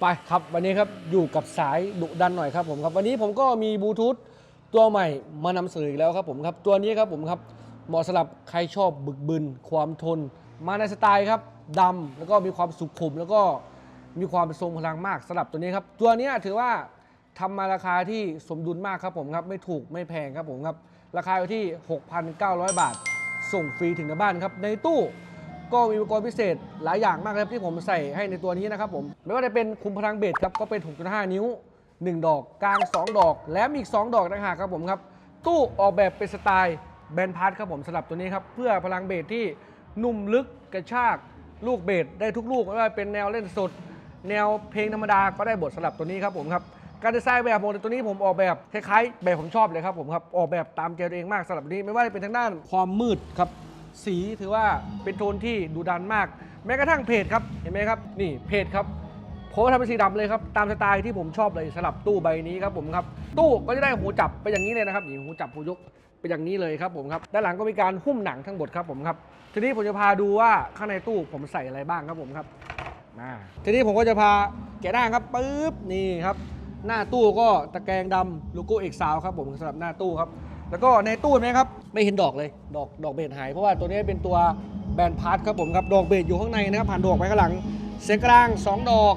ไปครับวันนี้ครับอยู่กับสายดุดันหน่อยครับผมครับ วันนี้ผมก็มีบลูทูธตัวใหม่มานำเสนออีกแล้วครับผมครับตัวนี้ครับผมครับเหมาะสำหรับใครชอบบึกบึนความทน มาในสไตล์ครับดำแล้วก็มีความสุขุมแล้วก็มีความทรงพลังมากสำหรับตัวนี้ครับ ตัวนี้ถือว่าทำมาราคาที่สมดุลมากครับผมครับ ไม่ถูกไม่แพงครับผมครับ ราคาอยู่ที่ 6,900 บาท ส่งฟรีถึงหน้าบ้านครับ ในตู้ ก็มีอุปกรณ์พิเศษหลายอย่างมากครับที่ผมใส่ให้ในตัวนี้นะครับผมไม่ว่าจะเป็นคุมพลังเบสครับก็เป็น 6.5 นิ้ว 1 ดอก กลาง 2 ดอก และมีอีก 2 ดอกต่างหากครับผมครับตู้ออกแบบเป็นสไตล์แบนพาร์ทครับผมสำหรับตัวนี้ครับเพื่อพลังเบสที่นุ่มลึกกระชากลูกเบสได้ทุกลูกไม่ว่าเป็นแนวเล่นสด แนวเพลงธรรมดาก็ได้บทสำหรับตัวนี้ครับผมครับการดีไซน์แบบโมเดลตัวนี้ผมออกแบบคล้ายๆแบบผมชอบเลยครับผมครับออกแบบตามใจตัวเองมากสำหรับตัวนี้ไม่ว่าจะเป็นทางด้านความมืดครับ สีถือว่าเป็นโทนที่ดูดันมาก แม้กระทั่งเพจครับ เห็นไหมครับ นี่เพจครับผมทำเป็นสีดำเลยครับ ตามสไตล์ที่ผมชอบเลยสลับตู้ใบนี้ครับผมครับ ตู้ก็จะได้หูจับไปอย่างนี้เลยนะครับนี่หูจับหูยกเป็นอย่างนี้เลยครับผมครับ ด้านหลังก็มีการหุ้มหนังทั้งหมดครับผมครับ ทีนี้ผมจะพาดูว่าข้างในตู้ผมใส่อะไรบ้างครับผมครับมาทีนี้ผมก็จะพาแกะหน้าครับปึ๊บนี่ครับ หน้าตู้ก็ตะแกรงดำโลโก้เอกซาวครับผมสำหรับหน้าตู้ครับ แล้วก็ในตู้ไหมครับไม่เห็นดอกเลยดอกดอกเบสหายเพราะว่าตัวนี้เป็นตัวแบนพาร์ทครับผมครับดอกเบสอยู่ข้างในนะครับผ่านดอกไปข้างหลัง เสียงกลาง 2 ดอก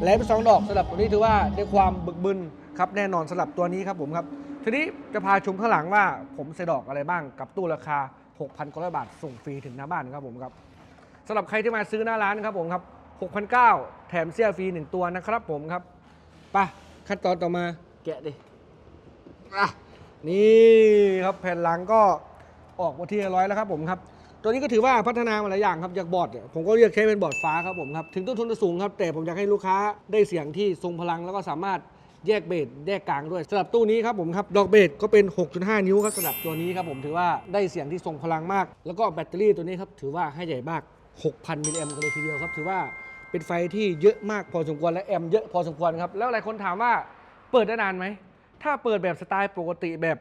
แหลมสองดอกสำหรับตัวนี้ถือว่าได้ความบึกบึนครับแน่นอนสำหรับตัวนี้ครับผมครับทีนี้จะพาชมข้างหลังว่าผมใส่ดอกอะไรบ้างกับตู้ราคา 6,900 บาท ส่งฟรีถึงหน้าบ้านครับผมครับสำหรับใครที่มาซื้อหน้าร้านครับผมครับ6,900 แถมเสื้อฟรีหนึ่งตัวนะครับผมครับไปขั้นตอนต่อมาแกะดิอะ นี่ครับแผ่นหลังก็ออกมาที่ร้อยแล้วครับผมครับตัวนี้ก็ถือว่าพัฒนามาหลายอย่างครับจากบอร์ดเนี่ยผมก็เลือกใช้เป็นบอร์ดฟ้าครับผมครับถึงต้นทุนจะสูงครับแต่ผมอยากให้ลูกค้าได้เสียงที่ทรงพลังแล้วก็สามารถแยกเบสแยกกลางด้วยสำหรับตู้นี้ครับผมครับดอกเบสก็เป็น 6.5 นิ้วครับสำหรับตัวนี้ครับผมถือว่าได้เสียงที่ทรงพลังมาก แล้วก็แบตเตอรี่ตัวนี้ครับถือว่าให้ใหญ่มาก 6,000 มิลลิแอมป์กันเลยทีเดียวครับถือว่าเป็นไฟที่เยอะมากพอสมควรและแอมเยอะพอสมควรครับแล้วหลายคนถามว่าเปิดได้นานไหม ถ้าเปิดแบบสไตล์ปกติแบบ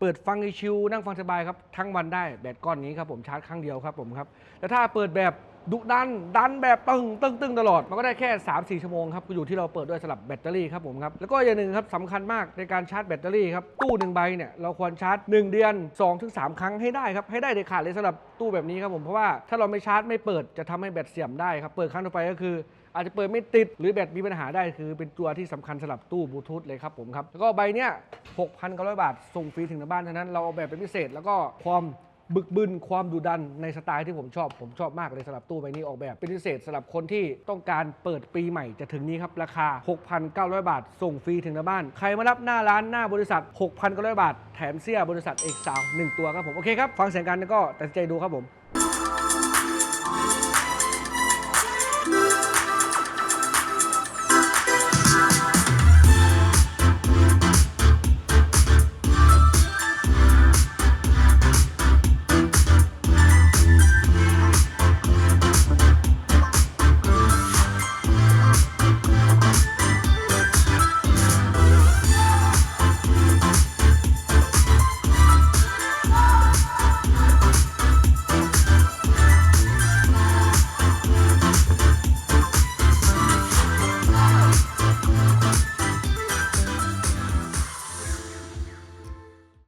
เปิดฟังชิวนั่งฟังสบายครับทั้งวันได้แบตก้อนนี้ครับผมชาร์จครั้งเดียวครับผมครับแต่ถ้าเปิดแบบดุดันดันแบบตึงตึงตึงตลอด มันก็ได้แค่ 3-4 ชั่วโมงครับก็อยู่ที่เราเปิดด้วยสลับแบตเตอรี่ครับผมครับแล้วก็อย่างหนึ่งครับสำคัญมากในการชาร์จแบตเตอรี่ครับตู้หนึ่งใบเนี่ยเราควรชาร์จ 1 เดือน 2-3 ครั้งให้ได้ครับให้ได้เด็ดขาดเลยสำหรับตู้แบบนี้ครับผมเพราะว่าถ้าเราไม่ชาร์จไม่เปิดจะทำให้แบตเสื่อมได้ครับเปิดครั้งต่อไปก็คือ อาจจะเปิดไม่ติดหรือแบตมีปัญหาได้คือเป็นตัวที่สำคัญสำหรับตู้บลูทูธเลยครับผมครับแล้วก็ใบเนี้ย6,900 บาท ส่งฟรีถึงหน้าบ้านเท่านั้นเราออกแบบเป็นพิเศษ แล้วก็ความบึกบึนความดุดันในสไตล์ที่ผมชอบ ผมชอบมากเลยสำหรับตู้ใบนี้ออกแบบ เป็นพิเศษสำหรับคนที่ต้องการเปิดปีใหม่จะถึงนี้ครับ ราคา 6,900 บาท ส่งฟรีถึงหน้าบ้าน ใครมารับหน้าร้านหน้าบริษัท 6,900 บาท แถมเสื้อบริษัทเอกสาวหนึ่งตัวครับผม โอเคครับ ฟังเสียงกันแล้วก็ตัดใจดูครับผม